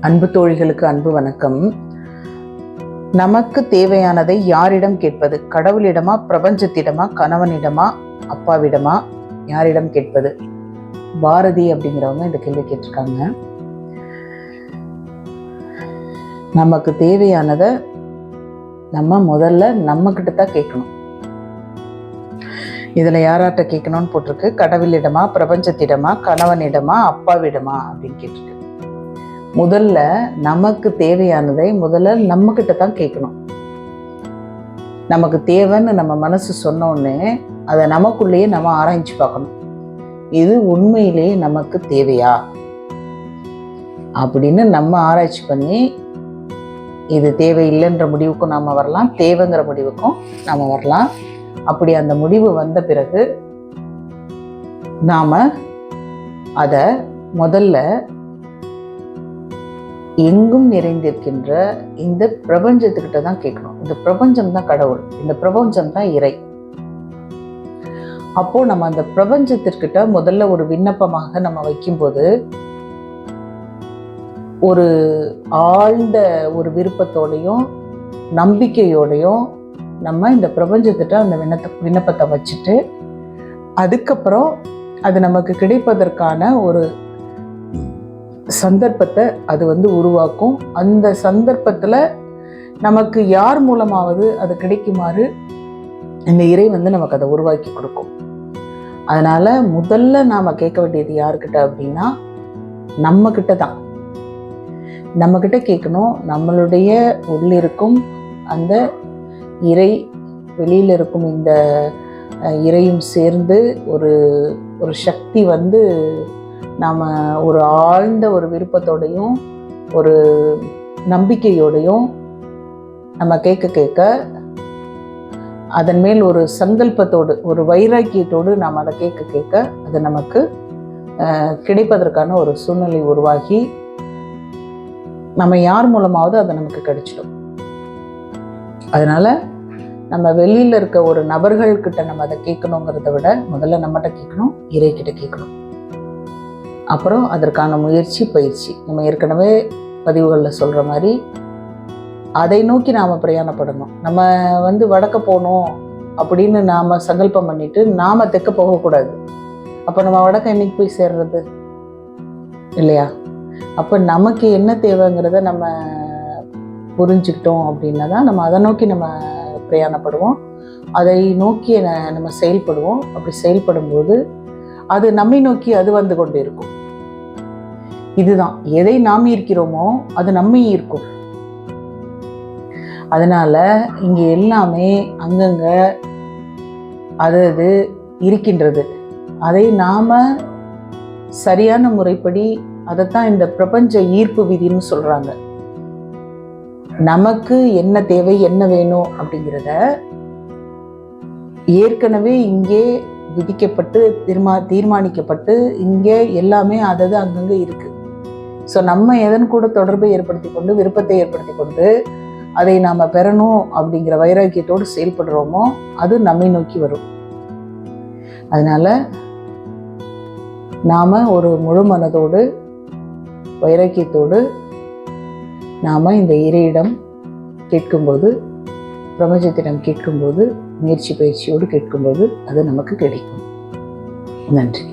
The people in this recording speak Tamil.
அன்பு தோழிகளுக்கு அன்பு வணக்கம். நமக்கு தேவையானதை யாரிடம் கேட்பது? கடவுளிடமா பிரபஞ்சத்திடமா கணவனிடமா அப்பாவிடமா யாரிடம் கேட்பது? பாரதி அப்படிங்கிறவங்க இந்த கேள்வி கேட்டிருக்காங்க. நமக்கு தேவையானதை நம்ம முதல்ல நம்ம கிட்ட தான் கேட்கணும். இதுல யாராட்ட கேட்கணும்னு போட்டிருக்கு? கடவுளிடமா பிரபஞ்சத்திடமா கணவனிடமா அப்பாவிடமா அப்படின்னு கேட்டிருக்கு. முதல்ல நமக்கு தேவையானதை முதல்ல நம்மக்கிட்ட தான் கேட்கணும். நமக்கு தேவைன்னு நம்ம மனசு சொன்னோடனே அதை நமக்குள்ளேயே நம்ம ஆராய்ச்சி பார்க்கணும். இது உண்மையிலேயே நமக்கு தேவையா? அப்படின்னு நம்ம ஆராய்ச்சி பண்ணி இது தேவையில்லைன்ற முடிவுக்கும் நாம் வரலாம் தேவைங்கிற முடிவுக்கும் நாம் வரலாம். அப்படி அந்த முடிவு வந்த பிறகு நாம் அதை முதல்ல எங்கும் நிறைந்திருக்கின்ற இந்த பிரபஞ்சத்துக்கிட்ட தான் கேட்கணும். இந்த பிரபஞ்சம் தான் கடவுள். இந்த பிரபஞ்சம் தான் இறை. அப்போ நம்ம அந்த பிரபஞ்சத்திற்கிட்ட முதல்ல ஒரு விண்ணப்பமாக நம்ம வைக்கும்போது ஒரு ஆழ்ந்த ஒரு விருப்பத்தோடையும் நம்பிக்கையோடையும் நம்ம இந்த பிரபஞ்சத்திட்ட அந்த விண்ணத்த விண்ணப்பத்தை வச்சுட்டு அதுக்கப்புறம் அது நமக்கு கிடைப்பதற்கான ஒரு சந்தர்ப்பத்தை அது வந்து உருவாக்கும். அந்த சந்தர்ப்பத்தில் நமக்கு யார் மூலமாவது அது கிடைக்குமாறு இந்த இறை வந்து நமக்கு அதை உருவாக்கி கொடுக்கும். அதனால் முதல்ல நாம் கேட்க வேண்டியது யாருக்கிட்ட அப்படின்னா நம்மக்கிட்ட தான். நம்மக்கிட்ட கேட்கணும். நம்மளுடைய உள்ளிருக்கும் அந்த இறை வெளியில் இருக்கும் இந்த இறையும் சேர்ந்து ஒரு ஒரு சக்தி வந்து நாம் ஒரு ஆழ்ந்த ஒரு விருப்பத்தோடையும் ஒரு நம்பிக்கையோடையும் நம்ம கேட்க கேட்க அதன் மேல் ஒரு சங்கல்பத்தோடு ஒரு வைராக்கியத்தோடு நாம் அதை கேட்க கேட்க அது நமக்கு அஹ், கிடைப்பதற்கான ஒரு சூழ்நிலை உருவாகி நம்ம யார் மூலமாவது அது நமக்கு கிடைச்சிடும். அதனால நம்ம வெளியில இருக்க ஒரு நபர்கள்கிட்ட நம்ம அதை கேட்கணுங்கிறத விட முதல்ல நம்மகிட்ட கேட்கணும் இறைக்கிட்ட கேட்கணும். அப்புறம் அதற்கான முயற்சி பயிற்சி. நம்ம ஏற்கனவே பதிவுகளில் சொல்கிற மாதிரி அதை நோக்கி நாம் பிரயாணப்படணும். நம்ம வந்து வடக்க போகணும் அப்படின்னு நாம் சங்கல்பம் பண்ணிவிட்டு நாம் தெற்க போகக்கூடாது. அப்போ நம்ம வடக்க என்னைக்கு போய் சேர்றது? இல்லையா? அப்போ நமக்கு என்ன தேவைங்கிறத நம்ம புரிஞ்சுக்கிட்டோம் அப்படின்னா தான் நம்ம அதை நோக்கி நம்ம பிரயாணப்படுவோம். அதை நோக்கி ந- நம்ம செயல்படுவோம். அப்படி செயல்படும்போது அது நம்மை நோக்கி அது வந்து கொண்டு இருக்கும். இதுதான். எதை நாம் ஈர்க்கிறோமோ அது நம்மை ஈர்க்கும். அதனால இங்கே எல்லாமே அங்கங்க அது அது இருக்கின்றது. அதை நாம சரியான முறைப்படி அதைத்தான் இந்த பிரபஞ்ச ஈர்ப்பு விதின்னு சொல்றாங்க. நமக்கு என்ன தேவை என்ன வேணும் அப்படிங்கிறத ஏற்கனவே இங்கே விதிக்கப்பட்டு தீர்மா தீர்மானிக்கப்பட்டு இங்கே எல்லாமே அதது அங்கங்கே இருக்குது ஸோ நம்ம எதன் கூட தொடர்பை ஏற்படுத்தி கொண்டு விருப்பத்தை ஏற்படுத்தி கொண்டு அதை நாம் பெறணும் அப்படிங்கிற வைராக்கியத்தோடு செயல்படுறோமோ அது நம்மை நோக்கி வரும். அதனால நாம் ஒரு முழு மனதோடு வைராக்கியத்தோடு நாம் இந்த இறையிடம் கேட்கும்போது பிரபஞ்சத்திடம் கேட்கும்போது முயற்சி பயிற்சியோடு கேட்கும்போது அது நமக்கு கிடைக்கும். நன்றி.